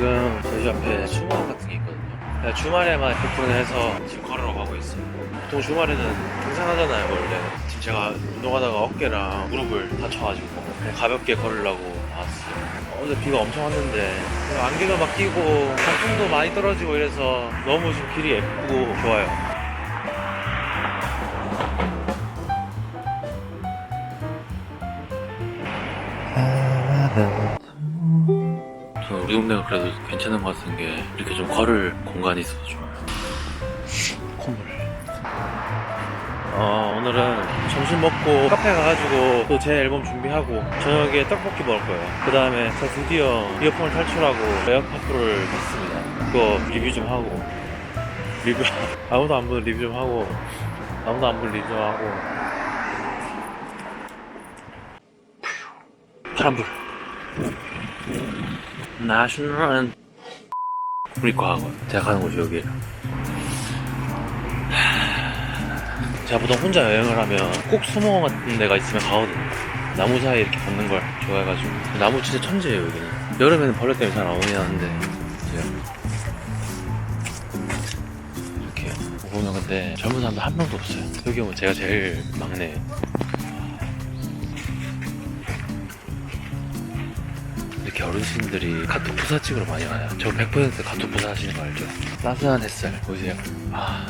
지금 저희 앞에 수목원 같은 게 있거든요. 주말에만 오픈을 해서 지금 걸으러 가고 있어요. 보통 주말에는 등산하잖아요, 원래. 지금 제가 운동하다가 어깨랑 무릎을 다쳐가지고 가볍게 걸으려고 나왔어요. 어제 비가 엄청 왔는데 안개도 막 끼고 강풍도 많이 떨어지고 이래서 너무 지금 길이 예쁘고 좋아요. 동네가 그래도 괜찮은 것 같은 게 이렇게 좀 걸을 공간이 있어서 좋아요. 콧물. 어, 오늘은 점심 먹고 카페 가가지고 또 제 앨범 준비하고 저녁에 떡볶이 먹을 거예요. 그 다음에 저 드디어 이어폰을 탈출하고 에어팟프로를 샀습니다. 그거 리뷰 좀 하고 리뷰 아무도 안 보는 리뷰 좀 하고 아무도 안 보는 리뷰 좀 하고 파란불 나시는 우리과학원. 제가 가는 곳이 여기예요. 제가 보통 혼자 여행을 하면 꼭 수목원 같은 데가 있으면 가거든요. 나무 사이에 이렇게 걷는 걸 좋아해가지고. 나무 진짜 천재예요 여기는. 여름에는 벌레 때문에 잘 안 오긴 하는데 이렇게. 보면 근데 젊은 사람도 한 명도 없어요. 여기 오면 제가 제일 막내예요 이렇게 어르신들이 카톡 부사 찍으러 많이 와요. 저 100% 카톡 부사 하시는 거 알죠? 따스한 햇살 보세요. 아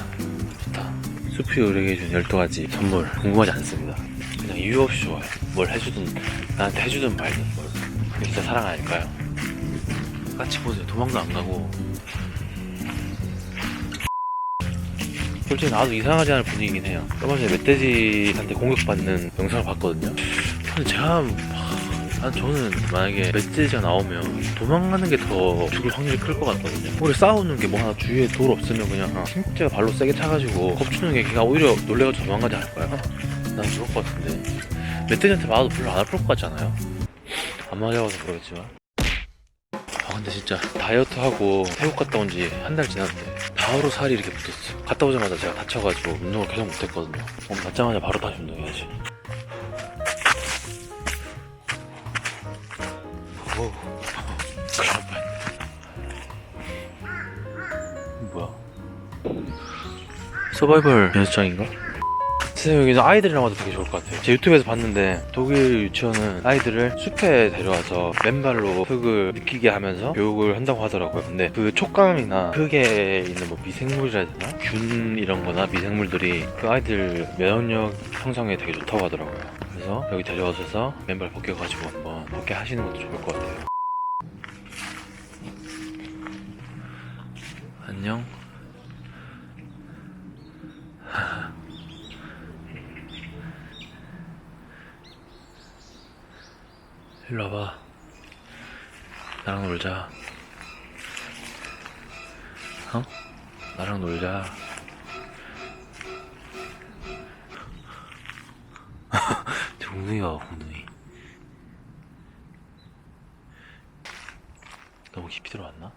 좋다. 숲이 우리에게 준 12가지 선물 궁금하지 않습니다. 그냥 이유 없이 좋아요. 뭘 해주든 나한테 해주든 말든 뭘. 그게 진짜 사랑 아닐까요? 같이 보세요. 도망도 안 가고 솔직히 나도 이상하지 않을 분위기긴 해요. 저번 전에 멧돼지한테 공격받는 영상을 봤거든요. 근데 제가 난 저는 만약에 멧돼지가 나오면 도망가는 게 더 죽을 확률이 클 것 같거든요. 오히려 싸우는 게 뭐 하나 주위에 돌 없으면 그냥 진짜 발로 세게 차가지고 겁주는 게 걔가 오히려 놀래가지고 도망가지 않을까요? 난 그럴 것 같은데 멧돼지한테 맞아도 별로 안 아플 것 같지 않아요? 안 맞아봐서 모르겠지만 아 근데 진짜 다이어트하고 태국 갔다 온 지 한 달 지났는데 바로 살이 이렇게 붙었어 갔다 오자마자 제가 다쳐가지고 운동을 계속 못했거든요 오늘 받자마자 바로 다시 운동해야지 오, 큰일. 뭐야? 서바이벌 연습장인가? 선생님 여기서 아이들이랑 와도 되게 좋을 것 같아요. 제 유튜브에서 봤는데 독일 유치원은 아이들을 숲에 데려와서 맨발로 흙을 느끼게 하면서 교육을 한다고 하더라고요. 근데 그 촉감이나 흙에 있는 뭐 미생물이라 해야 되나? 균 이런 거나 미생물들이 그 아이들 면역력 형성에 되게 좋다고 하더라고요. 그래서 여기 데려와서 맨발 벗겨가지고 한번 벗게 하시는 것도 좋을 것 같아요. 안녕. 일로 와봐. 나랑 놀자. 어? 나랑 놀자. 봐, 웅둥이. 너무 깊이 들어왔나?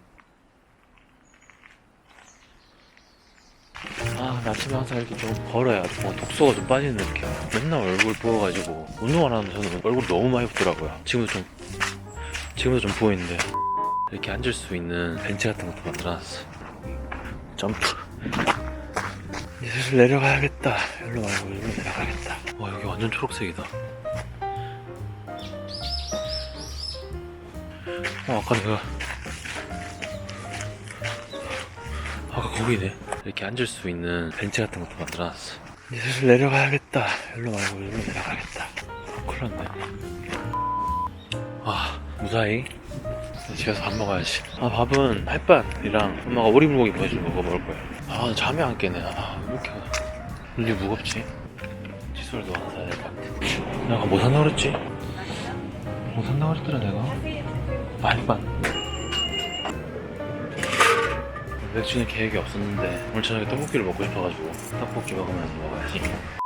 아, 나 아침에 항상 이렇게 좀 걸어야 뭐 독소가 좀 빠지는 느낌이야. 맨날 얼굴 부어가지고 운동 안 하면 저는 얼굴 너무 많이 붓더라고요. 지금도 좀 지금도 좀 부어있는데 이렇게 앉을 수 있는 벤치 같은 것도 만들어놨어. 점프. 이제 슬슬 내려가야겠다. 여기로 말고 여기로 내려가야겠다. 와 여기 완전 초록색이다. 어 아까 내가 아까 거기네. 이렇게 앉을 수 있는 벤치 같은 것도 만들어놨어. 이제 슬슬 내려가야겠다. 여기로 말고 여기로 내려가야겠다. 큰일 났네. 아, 무사히 집에서 밥 먹어야지. 아, 밥은 햇반이랑 엄마가 오리불고기 보여준 거 먹을 거야. 아, 나 잠이 안 깨네. 아, 왜 이렇게 눈이 무겁지? 칫솔도 하나 사야 될것 같아. 내가 뭐 산다 그랬지? 뭐 산다 그랬더라, 내가? 아, 햇반. 맥주는 계획이 없었는데 오늘 저녁에 떡볶이를 먹고 싶어가지고 떡볶이 먹으면서 먹어야지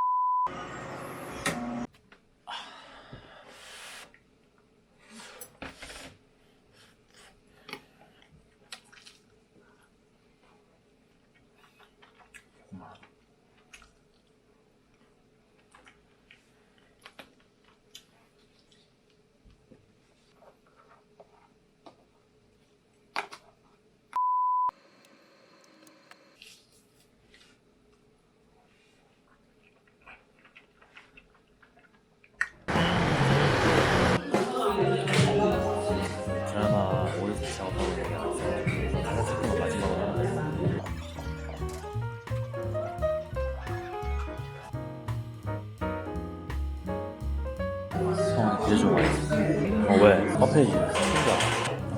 왜? 커피지. 혼자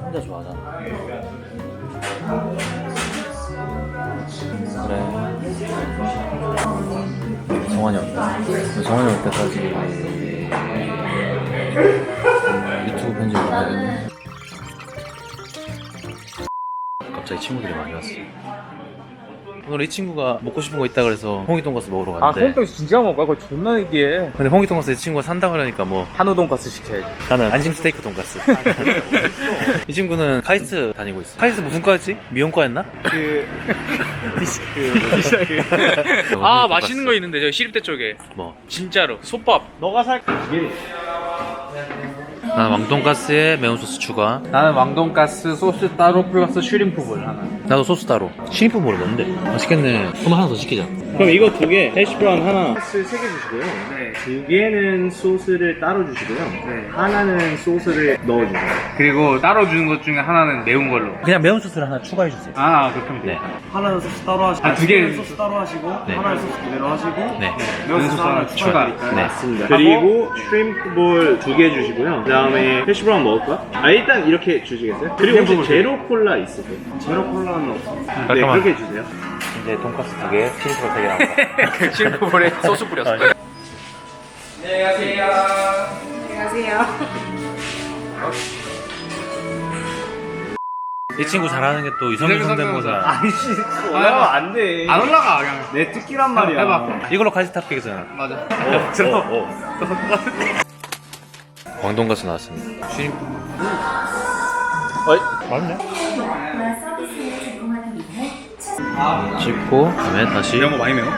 혼자 좋아하잖아. 그래. 성환이 없다. 성환이 올 때까지 유튜브 해야 되네. 갑자기 친구들이 많이 왔어. 오늘 이 친구가 먹고 싶은 거 있다 그래서 홍이 돈가스 먹으러 아 갔는데 홍돈가스 진짜 먹을까? 그거 존나 얘기해 근데 홍이 돈가스 이 친구가 산다고 하니까 뭐 한우 돈가스 시켜야지. 나는 안심 스테이크 돈가스. 이 친구는 카이스트 다니고 있어. 카이스트 무슨 과였지? 미용과였나? 그... 그... 아 맛있는 거 있는데 저기 시립대 쪽에. 뭐? 진짜로. 솥밥. 너가 살 나는 왕돈가스에 매운 소스 추가. 나는 왕돈가스 소스 따로 플러스 슈림프볼 하나 나도 소스 따로 시리프 모르 뭔데? 맛있겠네 그럼 하나 더 시키자 그럼 이거 두 개, 해시브라운 하나. 소스 세 개 주시고요. 네. 두 개는 소스를 따로 주시고요. 네. 하나는 소스를 넣어주세요. 그리고 따로 주는 것 중에 하나는 매운 걸로 그냥 매운 소스를 하나 추가해 주세요 아 그렇게 하면 네. 하나는 소스 따로 하시고, 아, 두 개. 소스 따로 하시고, 네. 하나는 소스 그대로 하시고, 네 매운 소스 하나 추가. 추가드릴까요? 네. 맞습니다. 그리고 슈림프볼 두 개 주시고요. 그 다음에 해시브라운 먹을까? 아 일단 이렇게 주시겠어요? 그리고 혹시 제로 콜라 있으세요? 제로 콜라 는 없어요. 네, 잠깐만. 그렇게 주세요. 이제 돈가스 두개 시리프 세개 남았다. 슈림프볼에 소스 뿌렸어 이 친구 잘하는 게또 유성민 성대모사 아이씨, 올라가면 안 돼. 안 올라가 그냥. 내 특기란 말이야. 해봐. 이걸로 카이스트 합격이잖아. 맞아. 어, 들어. 광돈가스 나왔습니다. 시리프 어이 맞네 찍고 그다음에 다시 매운 거 많이 매워?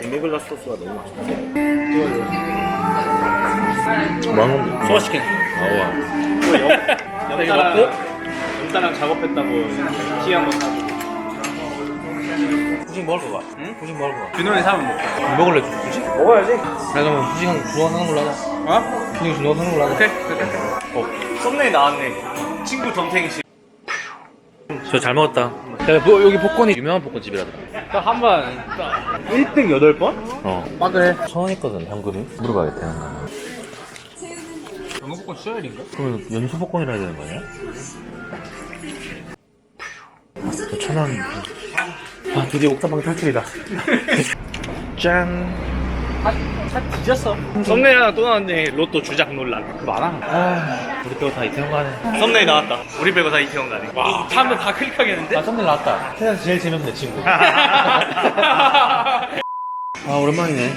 데미글라스 소스가 너무 맛있어. 건데? 소화시킨 아우와 연따랑, 작업했다고 티 한번 사주고. 후식 먹을 거가? 응? 후식 먹을 거가? 준호이 사면 먹자 먹을래 후식? 먹어야지. 그러면 후식은 준호가 사는 걸로 하자 어? 후식 준호가 사는 걸로 하자 오케이 할게 썸네일 나왔네. 친구 덤탱이 씨. 저 잘 먹었다 야, 뭐, 여기 복권이 유명한 복권집이라더라 한번 1등 8번? 어 빠그래 천 원이거든 현금이 물어봐야겠다 영어 복권 수요일인가? 그러면 연수 복권이라 해야 되는 거 아니야? 저천 원 아 드디어 옥탑방 탈출이다 짠 뒤졌어 썸네일 하나 또 나왔네. 로또 주작 논란. 많아 아, 우리 빼고 다 이태원 가네 썸네일 나왔다. 우리 빼고 다 이태원 가네. 와. 하면 다 클릭하겠는데? 아 썸네일 나왔다 세상에서 제일 재밌는 친구 아 오랜만이네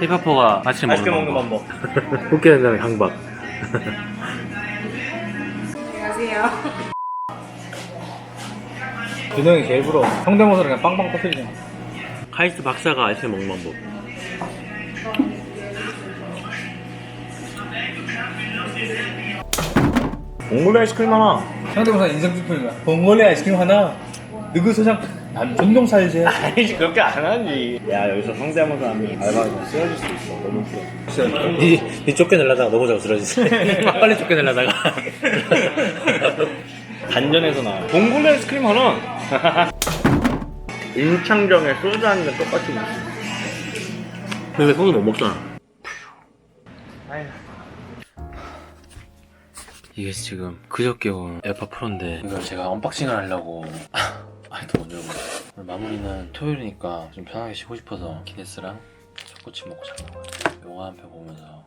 힙합퍼가 아침에 맛있게 먹는 먹는 방법 방법. 웃게 된다는 강박 안녕하세요. 준호이 제일 부러워 성대모사를 그냥 빵빵 터뜨리잖아 카이스트 박사가 아침에 먹는 방법 몽골 아이스크림 하나. 성대모사 인생 스푼이야 봉골레 아이스크림 하나 누구 소장 난 존동 살제 아니지, 그렇게 안 하지. 야, 여기서 성대모사 하면 알바가 쓰러질 수 있어. 너무 싫어. 니, 니 쫓겨내려다가 너무 잘 쓰러지지 빨리 쫓겨내려다가 단전에서 나와. 몽골 아이스크림 하나. 임창정의 소주 한 잔 똑같이 먹어. 근데 소주 못 먹잖아. 이게 지금 그저께 온 에어팟 프로인데 이걸 제가 언박싱을 하려고 못 열고 오늘 마무리는 토요일이니까 좀 편하게 쉬고 싶어서 기네스랑 초코칩 먹고 자려고 영화 한 편 보면서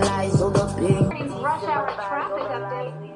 Rush hour traffic update.